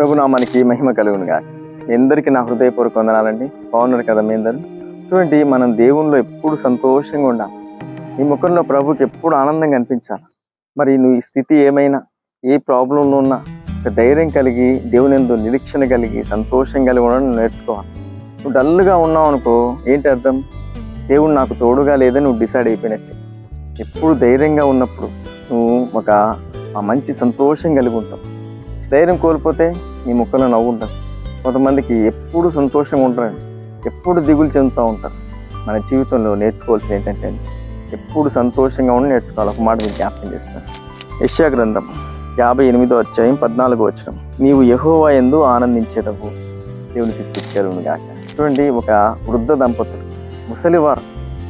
ప్రభునామానికి మహిమ కలుగును గాక. మీ అందరికీ నా హృదయపూర్వక వందనాలండి. బాగున్నారు కదా మీ అందరూ? చూడండి మనం దేవుణ్ణిలో ఎప్పుడు సంతోషంగా ఉండాలి. ఈ ముఖంలో ప్రభుకి ఎప్పుడు ఆనందంగా అనిపించాలి. మరి నువ్వు ఈ స్థితి ఏమైనా ఏ ప్రాబ్లంలో ఉన్నా ఒక ధైర్యం కలిగి దేవుని ఎందు నిరీక్షణ కలిగి సంతోషం కలిగి ఉండడం నేర్చుకోవాలి. నువ్వు డల్గా ఉన్నావు అనుకో ఏంటి అర్థం? దేవుడు నాకు తోడుగా లేదని నువ్వు డిసైడ్ అయిపోయినట్టే. ఎప్పుడు ధైర్యంగా ఉన్నప్పుడు నువ్వు ఒక మంచి సంతోషం కలిగి ఉంటావు. ధైర్యం కోల్పోతే నీ ముఖంలో నవ్వు ఉంటుంది. కొంతమందికి ఎప్పుడు సంతోషంగా ఉంటారండి. ఎప్పుడు దిగులు చెందుతూ ఉంటారు. మన జీవితంలో నేర్చుకోవాల్సింది ఏంటంటే ఎప్పుడు సంతోషంగా ఉండి నేర్చుకోవాలి. ఒక మాట మీకు జ్ఞాపకం చేస్తాను. యశ్యా గ్రంథం యాభై ఎనిమిదో అధ్యాయం పద్నాలుగో వచ్చిన నీవు యహోవా ఎందు ఆనందించేదవు దేవునికి స్థితి గాక. చూడండి ఒక వృద్ధ దంపతులు ముసలివారు.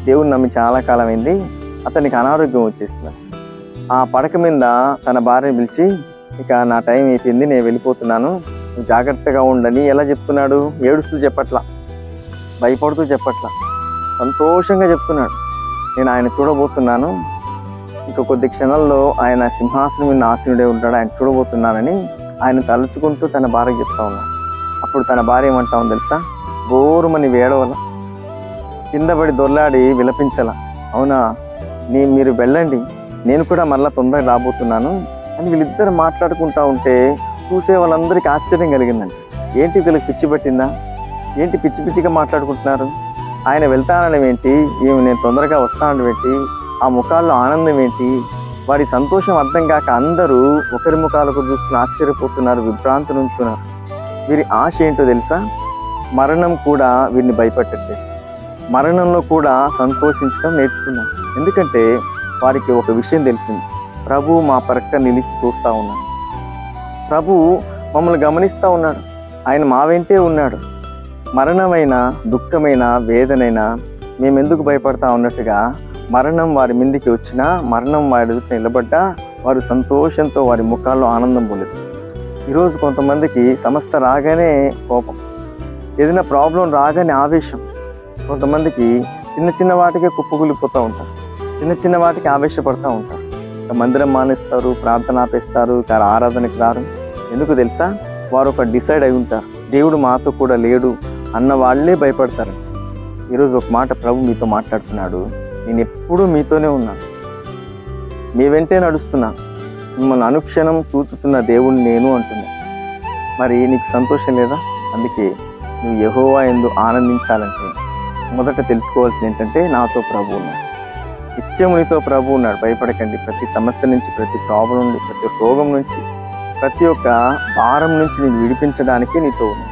దేవుని నమ్మి చాలా కాలమైంది. అతనికి అనారోగ్యం వచ్చేస్తుంది ఆ పడక మీద తన భార్యని పిలిచి ఇక నా టైం అయిపోయింది నేను వెళ్ళిపోతున్నాను. నువ్వు జాగ్రత్తగా ఉండని ఎలా చెప్తున్నాడు? ఏడుస్తూ చెప్పట్లా. భయపడుతూ చెప్పట్లా. సంతోషంగా చెప్తున్నాడు. నేను ఆయన చూడబోతున్నాను. ఇక కొద్ది క్షణాల్లో ఆయన సింహాసనం మీద ఆసనుడే ఉంటాడు. ఆయన చూడబోతున్నానని ఆయన తలుచుకుంటూ తన భార్య చెప్తా ఉన్నాడు అప్పుడు తన భార్య ఏమంటావు తెలుసా? గోరుమని వేడవల. కింద పడి దొర్లాడి విలపించాల. అవునా? నీ మీరు వెళ్ళండి. నేను కూడా మళ్ళీ తొందరగా రాబోతున్నాను. అని వీళ్ళిద్దరు మాట్లాడుకుంటా ఉంటే చూసే వాళ్ళందరికీ ఆశ్చర్యం కలిగిందండి. ఏంటి వీళ్ళకి పిచ్చి పట్టిందా? ఏంటి పిచ్చి పిచ్చిగా మాట్లాడుకుంటున్నారు? ఆయన వెళ్తానడం ఏంటి? ఈమె నేను తొందరగా వస్తానడం ఏంటి? ఆ ముఖాల్లో ఆనందం ఏంటి? వారి సంతోషం అర్థం కాక అందరూ ఒకరి ముఖాలకు చూసుకుని ఆశ్చర్యపోతున్నారు విభ్రాంతి నుంచున్నారు వీరి ఆశ ఏంటో తెలుసా? మరణం కూడా వీరిని భయపెట్టట్లేదు. మరణంలో కూడా సంతోషించడం నేర్చుకున్నారు. ఎందుకంటే వారికి ఒక విషయం తెలిసింది. ప్రభు మా పరక్క నిలిచి చూస్తూ ఉన్నాడు. ప్రభు మమ్మల్ని గమనిస్తూ ఉన్నాడు. ఆయన మా వెంటే ఉన్నాడు. మరణమైన దుఃఖమైన వేదనైనా మేమెందుకు భయపడతా ఉన్నట్టుగా మరణం వారి మీదికి వచ్చినా మరణం వారి ఎదుట నిలబడ్డా వారు సంతోషంతో వారి ముఖాల్లో ఆనందం పొందదు ఈరోజు కొంతమందికి సమస్య రాగానే కోపం ఏదైనా ప్రాబ్లం రాగానే ఆవేశం. కొంతమందికి చిన్న చిన్న వాటికే కుప్పకూలిపోతూ ఉంటారు. చిన్న చిన్న వాటికి ఆవేశపడుతూ ఉంటారు. మందిరం మానేస్తారు ప్రార్థన ఆపేస్తారు ఇక ఆరాధనకి రారు. ఎందుకు తెలుసా? వారు ఒక డిసైడ్ అయి ఉంటారు. దేవుడు మాతో కూడా లేడు అన్న వాళ్ళే భయపడతారు. ఈరోజు ఒక మాట ప్రభు మీతో మాట్లాడుతున్నాడు. నేను ఎప్పుడూ మీతోనే ఉన్నాను మీ వెంటే నడుస్తున్నా. మిమ్మల్ని అనుక్షణం చూచుతున్న దేవుణ్ణి నేను అంటున్నా. మరి నీకు సంతోషం లేదా? అందుకే నువ్వు యహోవా ఎందు ఆనందించాలంటే మొదట తెలుసుకోవాల్సింది ఏంటంటే నాతో ప్రభు నిత్యమునితో నిత్యము ప్రభు ఉన్నాడు. భయపడకండి. ప్రతి సమస్య నుంచి ప్రతి ప్రాబ్లం నుండి ప్రతి రోగం నుంచి ప్రతి ఒక్క భారం నుంచి నేను విడిపించడానికి నీతో ఉన్నాను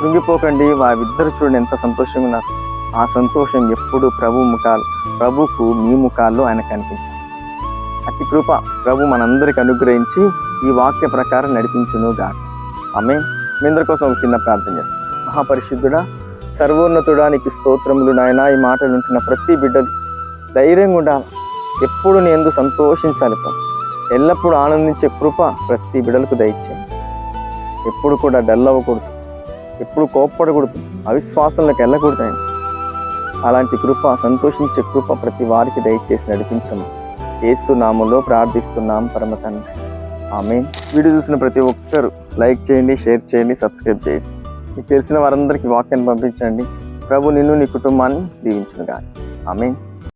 కృంగిపోకండి. వారిద్దరు చూడండి ఎంత సంతోషంగా ఉన్నారు. ఆ సంతోషం ఎప్పుడు ప్రభు ముఖాలు ప్రభుకు మీ ముఖాల్లో ఆయన కనిపించాలి అతి కృప ప్రభు మనందరికి అనుగ్రహించి ఈ వాక్య ప్రకారం నడిపించును గాక ఆమె మీ అందరి కోసం ఒక చిన్న ప్రార్థన చేస్తాను మహాపరిశుద్ధుడా సర్వోన్నతుడా నీకు స్తోత్రములు నాయన. ఈ మాటలు ఉంటున్న ప్రతి బిడ్డలు ధైర్యంగా ఉండాలి. ఎప్పుడు నేను ఎందుకు సంతోషించాలి ప్రభు. ఎల్లప్పుడూ ఆనందించే కృప ప్రతి బిడలకు దయచేయండి ఎప్పుడు కూడా డల్ అవ్వకూడదు. ఎప్పుడు కోప్పడకూడదు. అవిశ్వాసంలోకి వెళ్ళకూడదు అలాంటి కృప సంతోషించే కృప ప్రతి వారికి దయచేసి నడిపించము ఏసు నామంలో ప్రార్థిస్తున్నాం పరమ తండ్రి. ఆమె వీడియో చూసిన ప్రతి ఒక్కరు లైక్ చేయండి షేర్ చేయండి సబ్స్క్రైబ్ చేయండి. మీకు తెలిసిన వారందరికీ వాక్యాన్ని పంపించండి. ప్రభు నిన్ను నీ కుటుంబాన్ని దీవించును కానీ ఆమె